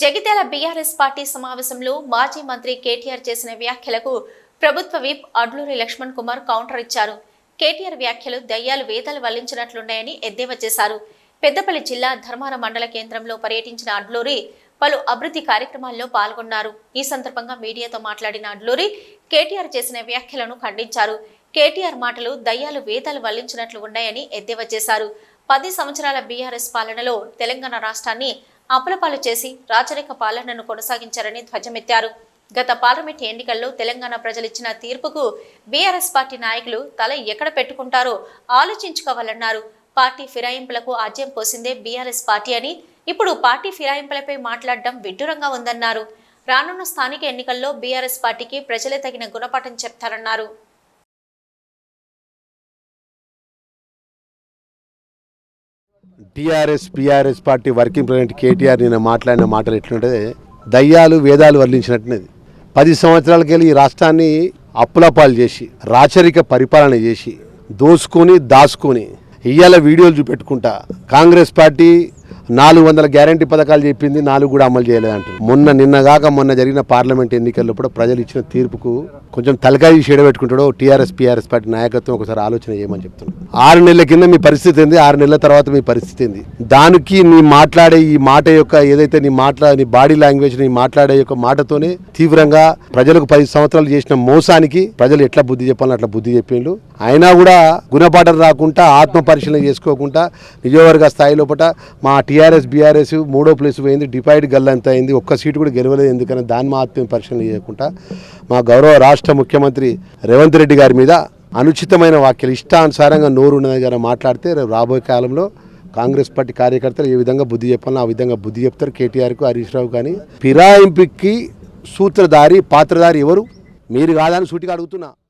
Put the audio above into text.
Jagtial BRS party సమావేశంలో మాజీ మంత్రి కేటీఆర్ చేసిన వ్యాఖ్యలకు ప్రభుత్వ విప్ అడ్లూరి లక్ష్మణ్ కుమార్ కౌంటర్ ఇచ్చారు. కేటీఆర్ వ్యాఖ్యలు దయ్యాలు వేదాలు వల్లించినట్లున్నాయని ఎద్దేవా చేశారు. పెద్దపల్లి జిల్లా ధర్మాన మండల కేంద్రంలో పర్యటించిన అడ్లూరి పలు అభివృద్ధి కార్యక్రమాల్లో పాల్గొన్నారు. ఈ సందర్భంగా మీడియాతో మాట్లాడిన అడ్లూరి కేటీఆర్ చేసిన వ్యాఖ్యలను ఖండించారు. కేటీఆర్ మాటలు దయ్యాలు వేదాలు వల్లించినట్లు ఉన్నాయని ఎద్దేవా చేశారు. పది సంవత్సరాల బీఆర్ఎస్ పాలనలో తెలంగాణ రాష్ట్రాన్ని అప్పులపాలు చేసి రాచరిక పాలనను కొనసాగించారని ధ్వజమెత్తారు. గత పార్లమెంట్ ఎన్నికల్లో తెలంగాణ ప్రజలిచ్చిన తీర్పుకు బీఆర్ఎస్ పార్టీ నాయకులు తల ఎక్కడ పెట్టుకుంటారో ఆలోచించుకోవాలన్నారు. పార్టీ ఫిరాయింపులకు ఆజ్యం పోసిందే బీఆర్ఎస్ పార్టీ అని ఇప్పుడు పార్టీ ఫిరాయింపులపై మాట్లాడడం విడ్డూరంగా ఉందన్నారు. రానున్న స్థానిక ఎన్నికల్లో బీఆర్ఎస్ పార్టీకి ప్రజలే తగిన గుణపాఠం చెప్తారన్నారు. TRS BRS party working president KTR నిన్న మాట్లాడిన మాటలు ఎట్లుంటే దయ్యాలు వేదాలు వర్ణించినట్టునేది పది సంవత్సరాలకెళ్ళి ఈ రాష్ట్రాన్ని అప్పులపాలు చేసి రాచరిక పరిపాలన చేసి దోసుకొని దాచుకొని ఇయ్యాల వీడియోలు చూపెట్టుకుంటా. కాంగ్రెస్ పార్టీ నాలుగు వందల గ్యారంటీ పథకాలు చెప్పింది నాలుగు కూడా అమలు చేయలేదంటారు మొన్న నిన్నగాక మొన్న జరిగిన పార్లమెంట్ ఎన్నికల్లో కూడా ప్రజలు ఇచ్చిన తీర్పుకు కొంచెం తలకాయి చెడబెట్టుకుంటాడో టీఆర్ఎస్ పీఆర్ఎస్ పార్టీ నాయకత్వం ఒకసారి ఆలోచన చేయమని చెప్తున్నాను. ఆరు నెలల కింద మీ పరిస్థితి ఏంది? ఆరు నెలల తర్వాత మీ పరిస్థితి ఏంది? దానికి నీ మాట్లాడే ఈ మాట యొక్క ఏదైతే నీ మాట్లా నీ బాడీ లాంగ్వేజ్ నీ మాట్లాడే యొక్క మాటతోనే తీవ్రంగా ప్రజలకు పది సంవత్సరాలు చేసిన మోసానికి ప్రజలు ఎట్లా బుద్ధి చెప్పాలని అట్లా బుద్ధి చెప్పిండు అయినా కూడా గుణపాఠం రాకుండా ఆత్మ పరిశీలన చేసుకోకుండా నియోజకవర్గ స్థాయి లోపల మా టీఆర్ఎస్ బీఆర్ఎస్ మూడో ప్లేస్ పోయింది. డిపైడ్ గల్లంత అయింది. ఒక్క సీటు కూడా గెలవలేదు. ఎందుకని దాన్ని మాత్రం పరిశీలన చేయకుండా మా గౌరవ రాష్ట్ర ముఖ్యమంత్రి రేవంత్ రెడ్డి గారి మీద అనుచితమైన వాక్యాలు ఇష్టానుసారంగా నోరు గారు మాట్లాడితే రేపు రాబోయే కాలంలో కాంగ్రెస్ పార్టీ కార్యకర్తలు ఏ విధంగా బుద్ధి చెప్పాలో ఆ విధంగా బుద్ధి చెప్తారు. కేటీఆర్కు హరీష్ రావు కానీ ఫిరాయింపుకి సూత్రధారి పాత్రధారి ఎవరు? మీరు కాదని సూటిగా అడుగుతున్నా.